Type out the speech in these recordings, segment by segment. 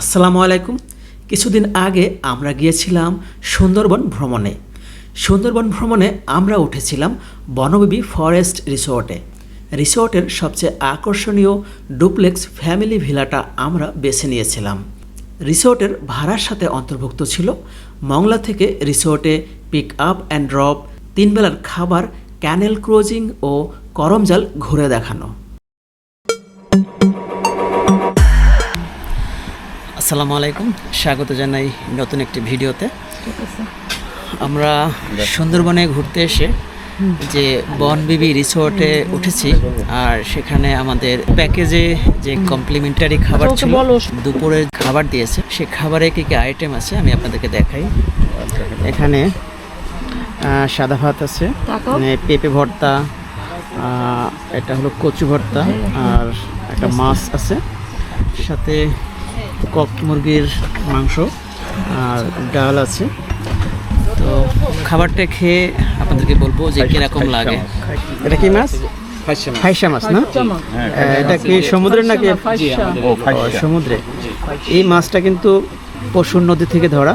আসসালামু আলাইকুম। কিছুদিন আগে আমরা গিয়েছিলাম সুন্দরবন ভ্রমণে। সুন্দরবন ভ্রমণে আমরা উঠেছিলাম বনবিবি ফরেস্ট রিসোর্টে। রিসোর্টের সবচেয়ে আকর্ষণীয় ডুপ্লেক্স ফ্যামিলি ভিলাটা আমরা বেছে নিয়েছিলাম। রিসোর্টের ভাড়ার সাথে অন্তর্ভুক্ত ছিল মংলা থেকে রিসোর্টে পিক আপ অ্যান্ড ড্রপ, তিনবেলার খাবার, ক্যানেল ক্রোজিং ও করমজাল ঘুরে দেখানো। আসসালামু আলাইকুম। স্বাগত জানাই নতুন একটি ভিডিওতে। আমরা সুন্দরবনে ঘুরতে এসে যে বনবিবি রিসোর্টে উঠেছি আর সেখানে আমাদের প্যাকেজে যে কমপ্লিমেন্টারি খাবার ছিল দুপুরের খাবার দিয়েছে সে খাবারে কী কী আইটেম আছে আমি আপনাদেরকে দেখাই। এখানে সাদা ভাত আছে মানে পেঁপে ভর্তা এটা হলো কচু ভর্তা আর একটা মাছ আছে। সাথে কক মুরগির মাংস আর ডাল আছে। তো খাবারটা খেয়ে আপনাদেরকে বলব যে কীরকম লাগে। এটা কি মাছ? ফাইসা মাছ। না? এটা কি সমুদ্রের নাকি? সমুদ্রে। এই মাছটা কিন্তু পশুর নদী থেকে ধরা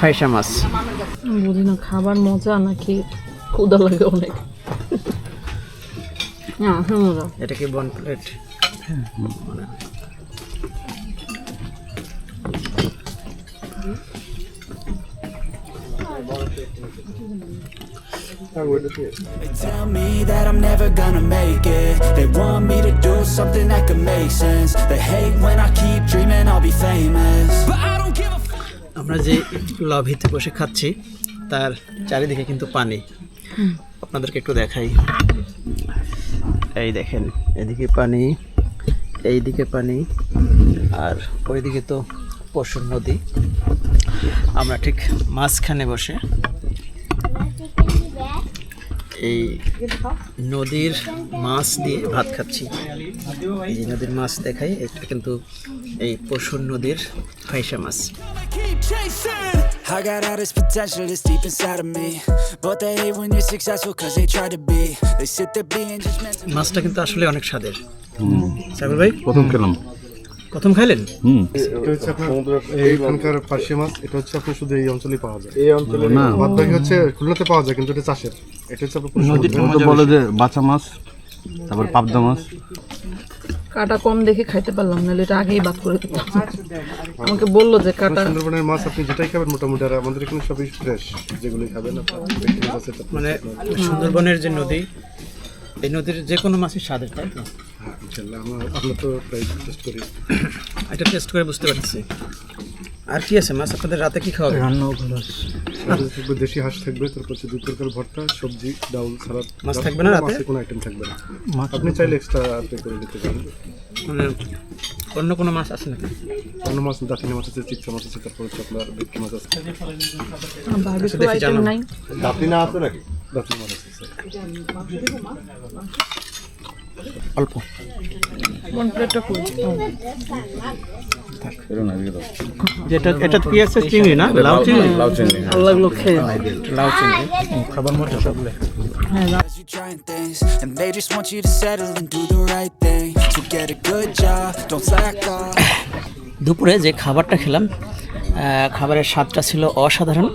ফাইসা মাছ। বুঝি না খাবার মজা নাকি? ক্ষুদা লাগে অনেক। হ্যাঁ হ্যাঁ মজা এটা কি বন plate? They tell me that I'm never gonna make it. They want me to do something that could make sense. They hate when I keep dreaming I'll be famous. But I don't give a. আমরা যে লবিতে বসে খাচ্ছি তার চারিদিকে কিন্তু পানি আপনাদেরকে একটু দেখাই এই দেখেন এদিকে পানি এইদিকে পানি আর ওইদিকে তো পশুর নদী আমরা ঠিক মাঝখানে বসে এই নদীর মাছ দিয়ে ভাত খাচ্ছি এই যে নদীর মাছ দেখাই এটা কিন্তু এই পশুর নদীর ফাইসা মাছ. I got all this potential that's deep inside of me. But they hate when you're successful cause they try to be. They sit there being judgmental. মাছটা কিন্তু আসলে অনেক স্বাদের সাগর ভাই প্রথম খেলাম প্রথম খাইলেন? হুম। এটা হচ্ছে আপনার এইখানকার পার্শে মাছ এটা হচ্ছে আপনার শুধু এই অঞ্চলেই পাওয়া যায়। এই অঞ্চলে না। বাদ বাকি হচ্ছে খুলনাতে পাওয়া যায় কিন্তু এটা চাষের। এটা হচ্ছে আপনার নদীর তো বলে যে বাচ্চা মাছ তারপর পাবদা মাছ। কাটা কম দেখে খাইতে পারলাম না এটা আগেই বাদ করে দিতাম। আমাকে বলল যে কাটা সুন্দরবনের মাছ আপনি যেটাই খাবেন মোটামুটি আর আমাদের এখানে সবই ফ্রেশ যেগুলো খাবেন মানে সুন্দরবনের যে নদী এই নদীর যে কোনো মাছের স্বাদের তাই তো? হ্যাঁ, ইনশাল্লাহ আমরা আমরা তো প্রায় টেস্ট করি। এটা টেস্ট করে বুঝতে পারছি আর কি আছে? মাছ আপনাদের রাতে কি খাওয়াবে থাকবে দেশি হাঁস থাকবে তারপর হচ্ছে দুই প্রকার ভর্তা সবজি ডাউল সালাদ। মাছ থাকবে না রাতে? কোনো আইটেম থাকবে না। আপনি চাইলে এক্সট্রা পে করে নিতে পারেন। মানে অন্য কোনো মাছ আছে নাকি? অন্য মাছ দাঁতিনি মাছ আছে চিপসা মাছ আছে তারপর হচ্ছে আপনার ভেটকি মাছ আছে। বারবিকিউ দেখি আইটেম জানান। নাই। দাঁতি না আছে নাকি? দাঁতিনি মাছ আছে স্যার অল্প কোন প্লেটটা কই যেটা এটা কি আছে? চিংড়ি না? লাউ চিংড়ি? লাউ চিংড়ি ভালো লাগল খেয়ে লাউ চিংড়ি। খাবার মতো সবগুলো As you trying things, and they just want you to settle and do the right thing. So get a good job, don't slack off. দুপুরে যে খাবারটা খেলাম খাবারের স্বাদটা ছিল অসাধারণ।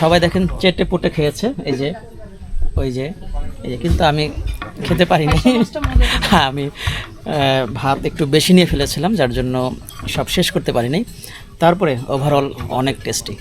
সবাই দেখেন চেটে পুটে খেয়েছে, এই যে, ওই যে, এই যে, কিন্তু আমি খেতে পারিনি। হ্যাঁ আমি ভাত একটু বেশি নিয়ে ফেলেছিলাম, যার জন্য সব শেষ করতে পারিনি। তারপরে ওভারঅল অনেক টেস্টি